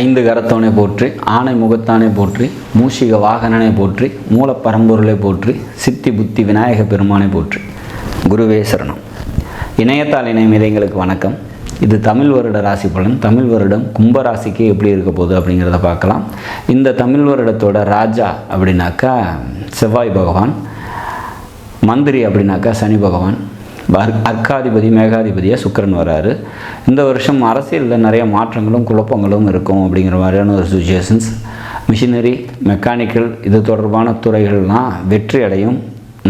ஐந்து கரத்தவனை போற்றி ஆனை முகத்தானே போற்றி மூஷிக வாகனனை போற்றி மூலப்பரம்பொருளை போற்றி சித்தி புத்தி விநாயக பெருமானை போற்றி. குருவே சரணம். இணையத்தால் இணையம் எங்களுக்கு வணக்கம். இது தமிழ் வருட ராசி பலன். தமிழ் வருடம் கும்பராசிக்கு எப்படி இருக்க போகுது அப்படிங்கிறத பார்க்கலாம். இந்த தமிழ் வருடத்தோட ராஜா அப்படின்னாக்கா செவ்வாய் பகவான் மந்திரி அப்படின்னாக்கா சனி பகவான் அர்க்காதிபதி மேகாதிபதியாக சுக்கரன் வராரு. இந்த வருஷம் அரசியலில் நிறைய மாற்றங்களும் குழப்பங்களும் இருக்கும் அப்படிங்கிற மாதிரியான ஒரு சுச்சுவேஷன்ஸ் மிஷினரி மெக்கானிக்கல் இது தொடர்பான துறைகள்லாம் வெற்றி அடையும்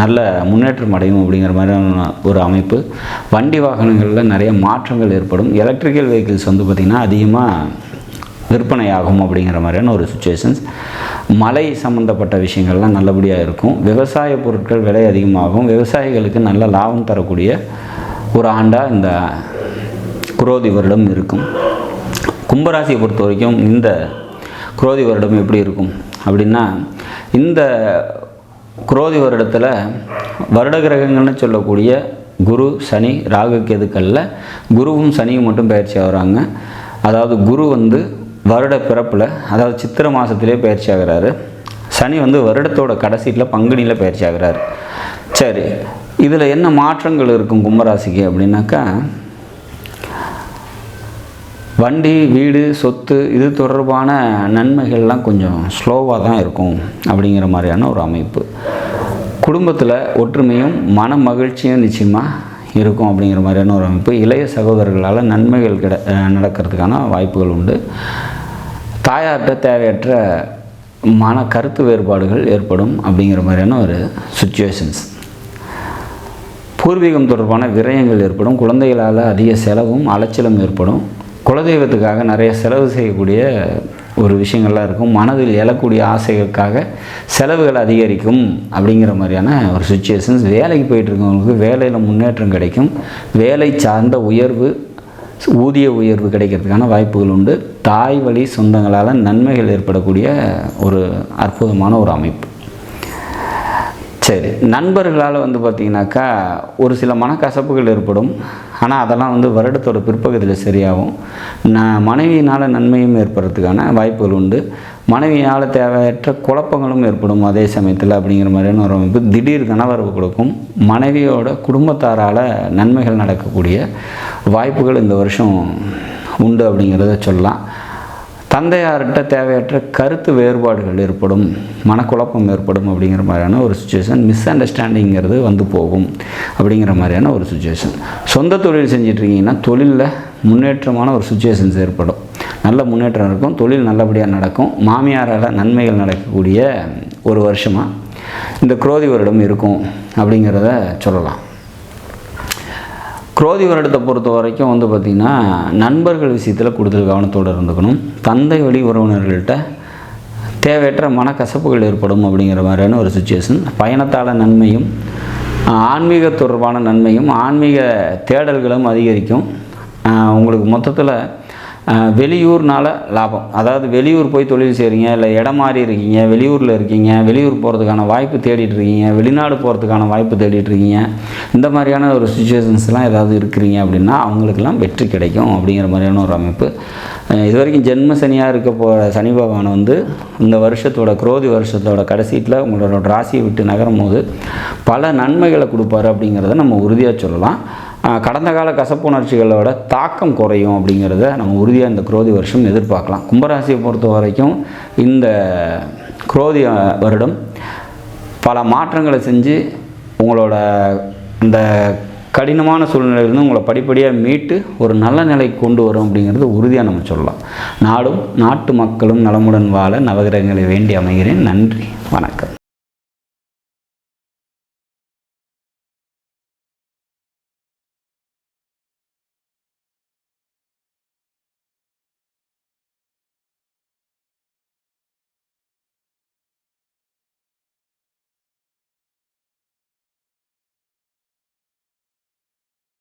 நல்ல முன்னேற்றம் அடையும் அப்படிங்கிற மாதிரியான ஒரு அமைப்பு. வண்டி வாகனங்களில் நிறைய மாற்றங்கள் ஏற்படும். எலக்ட்ரிக்கல் வெஹிக்கிள்ஸ் வந்து பார்த்திங்கன்னா அதிகமாக விற்பனையாகும் அப்படிங்கிற மாதிரியான ஒரு சுச்சுவேஷன்ஸ் மழை சம்மந்தப்பட்ட விஷயங்கள்லாம் நல்லபடியாக இருக்கும். விவசாய பொருட்கள் விலை அதிகமாகும். விவசாயிகளுக்கு நல்ல லாபம் தரக்கூடிய ஒரு ஆண்டாக இந்த குரோதி வருடம் இருக்கும். கும்பராசியை பொறுத்த வரைக்கும் இந்த குரோதி வருடம் எப்படி இருக்கும் அப்படின்னா இந்த குரோதி வருடத்தில் வருட கிரகங்கள்னு சொல்லக்கூடிய குரு சனி ராகு கேதுக்களில் குருவும் சனியும் மட்டும் பயிற்சி ஆகிறாங்க. அதாவது குரு வந்து வருட பிறப்பில் அதாவது சித்திரை மாதத்திலே பயிற்சி ஆகிறாரு. சனி வந்து வருடத்தோட கடைசியில் பங்குனியில் பயிற்சி ஆகிறாரு. சரி இதில் என்ன மாற்றங்கள் இருக்கும் கும்பராசிக்கு அப்படின்னாக்கா வண்டி வீடு சொத்து இது தொடர்பான நன்மைகள்லாம் கொஞ்சம் ஸ்லோவாக தான் இருக்கும் அப்படிங்கிற மாதிரியான ஒரு அமைப்பு. குடும்பத்தில் ஒற்றுமையும் மன மகிழ்ச்சியும் நிச்சயமாக இருக்கும் அப்படிங்கிற மாதிரியான ஒரு அமைப்பு. இளைய சகோதரர்களால் நன்மைகள் கிட நடக்கிறதுக்கான வாய்ப்புகள் உண்டு. தாயார்கிட்ட தேவையற்ற மன கருத்து வேறுபாடுகள் ஏற்படும் அப்படிங்கிற மாதிரியான ஒரு சுச்சுவேஷன்ஸ் பூர்வீகம் தொடர்பான விரயங்கள் ஏற்படும். குழந்தைகளால் அதிக செலவும் அலைச்சலும் ஏற்படும். குலதெய்வத்துக்காக நிறைய செலவு செய்யக்கூடிய ஒரு விஷயங்கள்லாம் இருக்கும். மனதில் எழக்கூடிய ஆசைகளுக்காக செலவுகள் அதிகரிக்கும் அப்படிங்கிற மாதிரியான ஒரு சுச்சுவேஷன்ஸ் வேலைக்கு போயிட்டு இருக்கவங்களுக்கு வேலையில் முன்னேற்றம் கிடைக்கும். வேலை சார்ந்த உயர்வு ஊதிய உயர்வு கிடைக்கிறதுக்கான வாய்ப்புகள் உண்டு. தாய் வழி சொந்தங்களால் நன்மைகள் ஏற்படக்கூடிய ஒரு அற்புதமான ஒரு அமைப்பு. சரி நண்பர்களால் வந்து பார்த்திங்கனாக்கா ஒரு சில மனக்கசப்புகள் ஏற்படும். ஆனால் அதெல்லாம் வந்து வருடத்தோட பிற்பகுதியில் சரியாகும். நான் மனைவியினால் நன்மையும் ஏற்படுறதுக்கான வாய்ப்புகள் உண்டு. மனைவியால் தேவையற்ற குழப்பங்களும் ஏற்படும் அதே சமயத்தில் அப்படிங்கிற மாதிரியான ஒரு அமைப்பு திடீர் கனவரவு கொடுக்கும். மனைவியோட குடும்பத்தாரால் நன்மைகள் நடக்கக்கூடிய வாய்ப்புகள் இந்த வருஷம் உண்டு அப்படிங்கிறத சொல்லலாம். தந்தையார்கிட்ட தேவையற்ற கருத்து வேறுபாடுகள் ஏற்படும் மனக்குழப்பம் ஏற்படும் அப்படிங்கிற மாதிரியான ஒரு சுச்சுவேஷன் மிஸ் அண்டர்ஸ்டாண்டிங்கிறது வந்து போகும் அப்படிங்கிற மாதிரியான ஒரு சுச்சுவேஷன் சொந்த தொழில் செஞ்சிட்ருக்கீங்கன்னா தொழிலில் முன்னேற்றமான ஒரு சுச்சுவேஷன்ஸ் ஏற்படும். நல்ல முன்னேற்றம் இருக்கும் தொழில் நல்லபடியாக நடக்கும் மாமியாரால் நன்மைகள் நடக்கக்கூடிய ஒரு வருஷமாக இந்த குரோதி வருடம் இருக்கும் அப்படிங்கிறத சொல்லலாம். குரோதி வருடத்தை பொறுத்த வரைக்கும் வந்து பார்த்திங்கன்னா நண்பர்கள் விஷயத்தில் கூடுதல் கவனத்தோடு இருந்துக்கணும். தந்தை வழி உறவினர்கள்ட்ட தேவையற்ற மனக்கசப்புகள் ஏற்படும் அப்படிங்கிற மாதிரியான ஒரு சுச்சுவேஷன் பயணத்தால் நன்மையும் ஆன்மீக தொடர்பான நன்மையும் ஆன்மீக தேடல்களும் அதிகரிக்கும். உங்களுக்கு மொத்தத்தில் வெளியூர்னால லாபம். அதாவது வெளியூர் போய் தொழில் செய்கிறீங்க இல்லை இடம் மாறி இருக்கீங்க வெளியூரில் இருக்கீங்க வெளியூர் போகிறதுக்கான வாய்ப்பு தேடிட்டு இருக்கீங்க வெளிநாடு போகிறதுக்கான வாய்ப்பு தேடிட்டு இருக்கீங்க இந்த மாதிரியான ஒரு சுச்சுவேஷன்ஸ்லாம் ஏதாவது இருக்கிறீங்க அப்படின்னா அவங்களுக்கெல்லாம் வெற்றி கிடைக்கும் அப்படிங்கிற மாதிரியான ஒரு அமைப்பு. இது வரைக்கும் ஜென்ம சனியாக இருக்க போகிற சனி பகவான் வந்து இந்த வருஷத்தோட குரோதி வருஷத்தோட கடைசீட்டில் உங்களோட ராசியை விட்டு நகரும் போது பல நன்மைகளை கொடுப்பாரு அப்படிங்கிறத நம்ம உறுதியாக சொல்லலாம். கடந்த கால கசப்புணர்ச்சிகளோட தாக்கம் குறையும் அப்படிங்கிறத நம்ம உறுதியாக இந்த குரோதி வருஷம் எதிர்பார்க்கலாம். கும்பராசியை பொறுத்த வரைக்கும் இந்த குரோதி வருடம் பல மாற்றங்களை செஞ்சு உங்களோட இந்த கடினமான சூழ்நிலையிலிருந்து உங்களை படிப்படியாக மீட்டு ஒரு நல்ல நிலைக்கு கொண்டு வரும் அப்படிங்கிறது உறுதியாக நம்ம சொல்லலாம். நாடும் நாட்டு மக்களும் நலமுடன் வாழ நவகிரகங்களை வேண்டி அமைகிறேன். நன்றி. வணக்கம்.